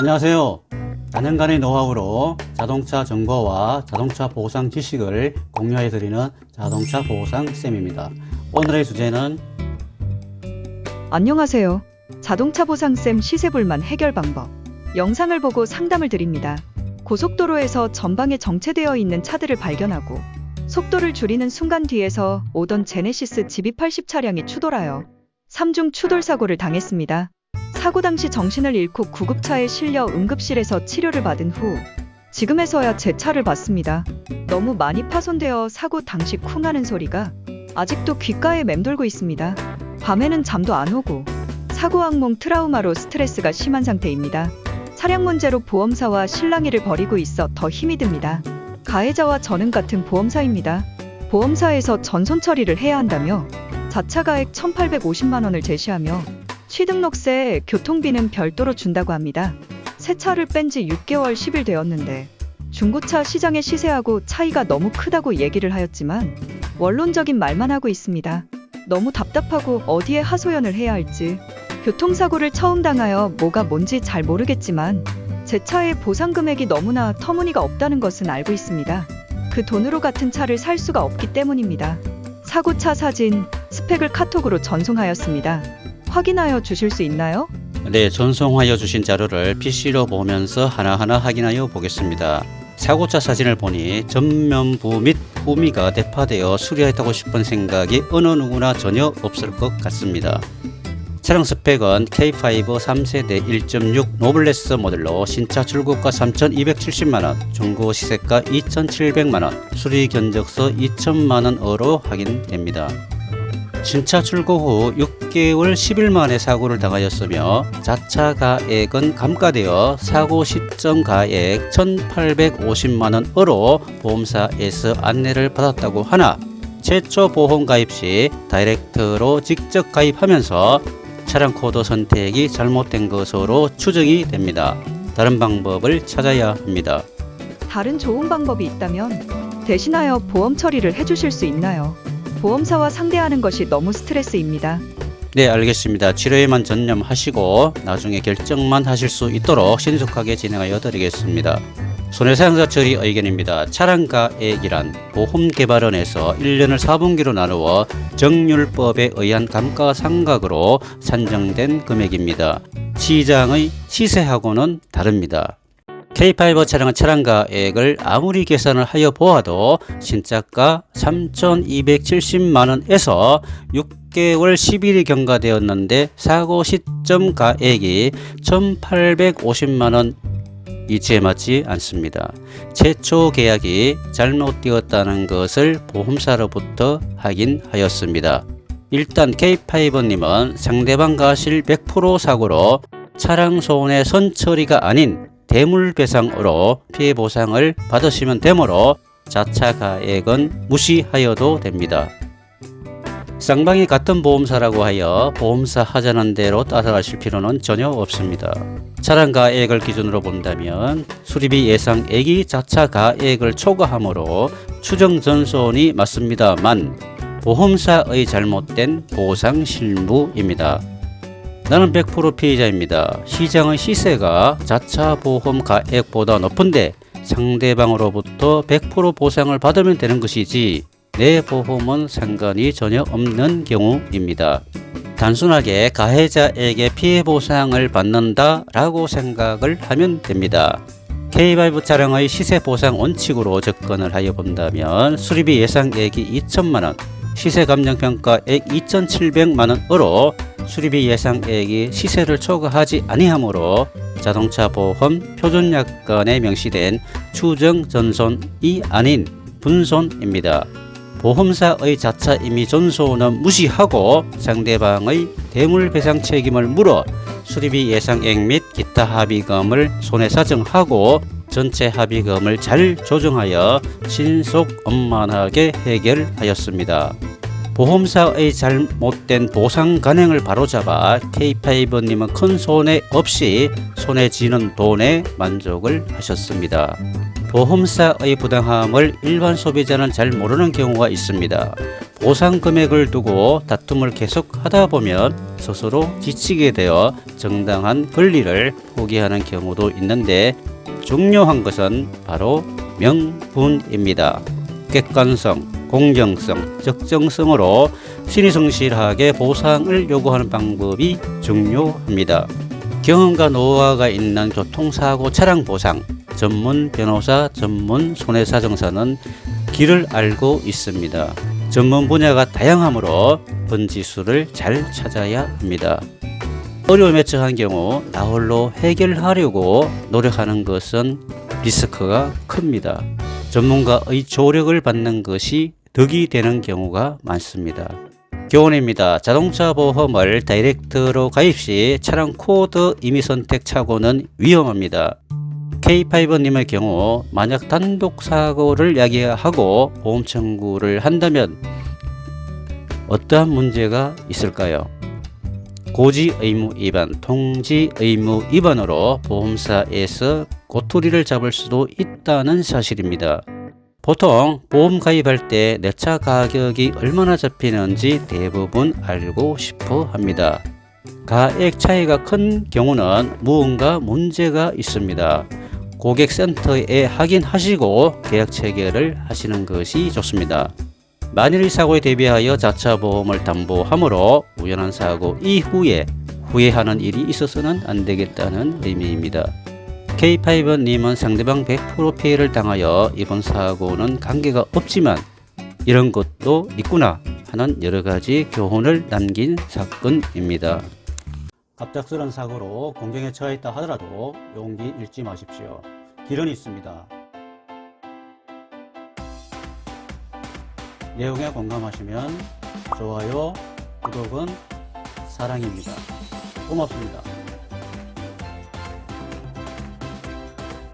안녕하세요. 다년간의 노하우로 자동차 정보와 자동차 보상 지식을 공유해 드리는 자동차 보상 쌤입니다. 오늘의 주제는 안녕하세요. 자동차 보상쌤 시세불만 해결 방법. 영상을 보고 상담을 드립니다. 고속도로에서 전방에 정체되어 있는 차들을 발견하고 속도를 줄이는 순간 뒤에서 오던 제네시스 GB80 차량이 추돌하여 3중 추돌 사고를 당했습니다. 사고 당시 정신을 잃고 구급차에 실려 응급실에서 치료를 받은 후 지금에서야 제 차를 봤습니다. 너무 많이 파손되어 사고 당시 쿵 하는 소리가 아직도 귓가에 맴돌고 있습니다. 밤에는 잠도 안 오고 사고 악몽 트라우마로 스트레스가 심한 상태입니다. 차량 문제로 보험사와 실랑이를 벌이고 있어 더 힘이 듭니다. 가해자와 저는 같은 보험사입니다. 보험사에서 전손 처리를 해야 한다며 자차 가액 1,850만 원을 제시하며 취등록세, 교통비는 별도로 준다고 합니다. 새 차를 뺀 지 6개월 10일 되었는데 중고차 시장의 시세하고 차이가 너무 크다고 얘기를 하였지만 원론적인 말만 하고 있습니다. 너무 답답하고 어디에 하소연을 해야 할지 교통사고를 처음 당하여 뭐가 뭔지 잘 모르겠지만 제 차의 보상 금액이 너무나 터무니가 없다는 것은 알고 있습니다. 그 돈으로 같은 차를 살 수가 없기 때문입니다. 사고차 사진, 스펙을 카톡으로 전송하였습니다. 확인하여 주실 수 있나요? 네, 전송하여 주신 자료를 PC로 보면서 하나하나 확인하여 보겠습니다. 사고차 사진을 보니 전면부 및 후미가 대파되어 수리했다고 싶은 생각이 어느 누구나 전혀 없을 것 같습니다. 차량 스펙은 K5 3세대 1.6 노블레스 모델로 신차 출고가 3,270만원, 중고 시세가 2,700만원, 수리 견적서 2천만원으로 확인됩니다. 신차 출고 후 6개월 10일 만에 사고를 당하였으며 자차 가액은 감가되어 사고 시점 가액 1,850만원으로 보험사에서 안내를 받았다고 하나 최초 보험 가입 시 다이렉트로 직접 가입하면서 차량 코드 선택이 잘못된 것으로 추정이 됩니다. 다른 방법을 찾아야 합니다. 다른 좋은 방법이 있다면 대신하여 보험 처리를 해주실 수 있나요? 보험사와 상대하는 것이 너무 스트레스입니다. 네, 알겠습니다. 치료에만 전념하시고 나중에 결정만 하실 수 있도록 신속하게 진행하여 드리겠습니다. 손해사용자 처리 의견입니다. 차량가액이란 보험개발원에서 1년을 4분기로 나누어 정률법에 의한 감가상각으로 산정된 금액입니다. 시장의 시세하고는 다릅니다. K5 차량의 차량가액을 아무리 계산을 하여 보아도 신차가 3,270만원에서 6개월 10일이 경과되었는데 사고 시점 가액이 1,850만원 이치에 맞지 않습니다. 최초 계약이 잘못되었다는 것을 보험사로부터 확인하였습니다. 일단 K5님은 상대방 가실 100% 사고로 차량 손해 선처리가 아닌 대물배상으로 피해 보상을 받으시면 되므로 자차 가액은 무시하여도 됩니다. 쌍방이 같은 보험사라고 하여 보험사 하자는 대로 따라가실 필요는 전혀 없습니다. 차량 가액을 기준으로 본다면 수리비 예상액이 자차 가액을 초과하므로 추정 전손이 맞습니다만 보험사의 잘못된 보상 실무입니다. 나는 100% 피해자입니다. 시장의 시세가 자차 보험 가액보다 높은데 상대방으로부터 100% 보상을 받으면 되는 것이지 내 보험은 상관이 전혀 없는 경우입니다. 단순하게 가해자에게 피해 보상을 받는다 라고 생각을 하면 됩니다. K5 차량의 시세 보상 원칙으로 접근을 하여 본다면 수리비 예상액이 2천만원, 시세 감정평가액 2,700만원으로 수리비 예상액이 시세를 초과하지 아니하므로 자동차 보험 표준약관에 명시된 추정 전손이 아닌 분손입니다. 보험사의 자차 임의 전손은 무시하고 상대방의 대물배상 책임을 물어 수리비 예상액 및 기타 합의금을 손해사정하고 전체 합의금을 잘 조정하여 신속 원만하게 해결하였습니다. 보험사의 잘못된 보상 간행을 바로잡아 K5님은 큰 손해 없이 손해 지는 돈에 만족을 하셨습니다. 보험사의 부당함을 일반 소비자는 잘 모르는 경우가 있습니다. 보상 금액을 두고 다툼을 계속 하다 보면 스스로 지치게 되어 정당한 권리를 포기하는 경우도 있는데 중요한 것은 바로 명분입니다. 객관성, 공정성, 적정성으로 신이 성실하게 보상을 요구하는 방법이 중요합니다. 경험과 노하우가 있는 교통사고 차량 보상, 전문 변호사, 전문 손해사 정사는 길을 알고 있습니다. 전문 분야가 다양하므로 번지수를 잘 찾아야 합니다. 어려움에 처한 경우 나홀로 해결하려고 노력하는 것은 리스크가 큽니다. 전문가의 조력을 받는 것이 덕이 되는 경우가 많습니다. 교훈입니다. 자동차 보험을 다이렉트로 가입 시 차량 코드 임의 선택 착오는 위험합니다. K5님의 경우 만약 단독 사고를 야기하고 보험 청구를 한다면 어떠한 문제가 있을까요? 고지 의무 위반, 통지 의무 위반으로 보험사에서 꼬투리를 잡을 수도 있다는 사실입니다. 보통 보험 가입할 때 내 차 가격이 얼마나 잡히는지 대부분 알고 싶어 합니다. 가액 차이가 큰 경우는 무언가 문제가 있습니다. 고객센터에 확인하시고 계약 체결을 하시는 것이 좋습니다. 만일 사고에 대비하여 자차 보험을 담보하므로 우연한 사고 이후에 후회하는 일이 있어서는 안 되겠다는 의미입니다. K5님은 상대방 100% 피해를 당하여 이번 사고는 관계가 없지만 이런 것도 있구나 하는 여러 가지 교훈을 남긴 사건입니다. 갑작스런 사고로 공경에 처했다 하더라도 용기 잃지 마십시오. 길은 있습니다. 내용에 공감하시면 좋아요, 구독은 사랑입니다. 고맙습니다.